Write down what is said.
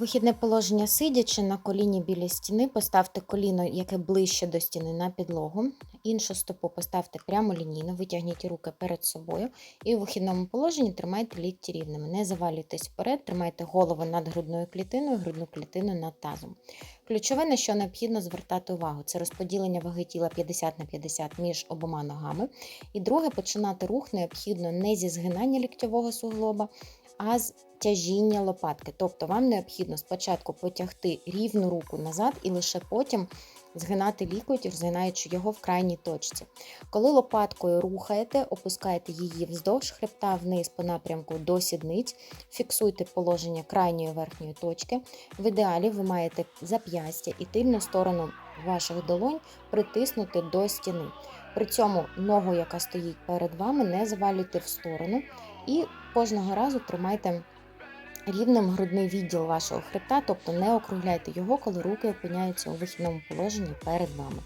Вихідне положення сидячи на коліні біля стіни, поставте коліно, яке ближче до стіни на підлогу. Іншу стопу поставте прямолінійно, витягніть руки перед собою і у вихідному положенні тримайте лікті рівними. Не завалюйтесь вперед, тримайте голову над грудною клітиною, грудну клітину над тазом. Ключове, на що необхідно звертати увагу, це розподілення ваги тіла 50 на 50 між обома ногами. І друге, починати рух необхідно не зі згинання ліктьового суглоба, а з тяжіння лопатки. Тобто вам необхідно спочатку потягти рівну руку назад і лише потім згинати лікоть, згинаючи його в крайній точці. Коли лопаткою рухаєте, опускаєте її вздовж хребта вниз по напрямку до сідниць, фіксуйте положення крайньої верхньої точки. В ідеалі ви маєте зап'ястя і тильну сторону ваших долонь притиснути до стіни. При цьому ногу, яка стоїть перед вами, не завалюйте в сторону і кожного разу тримайте рівним грудний відділ вашого хребта, тобто не округляйте його, коли руки опиняються у вихідному положенні перед вами.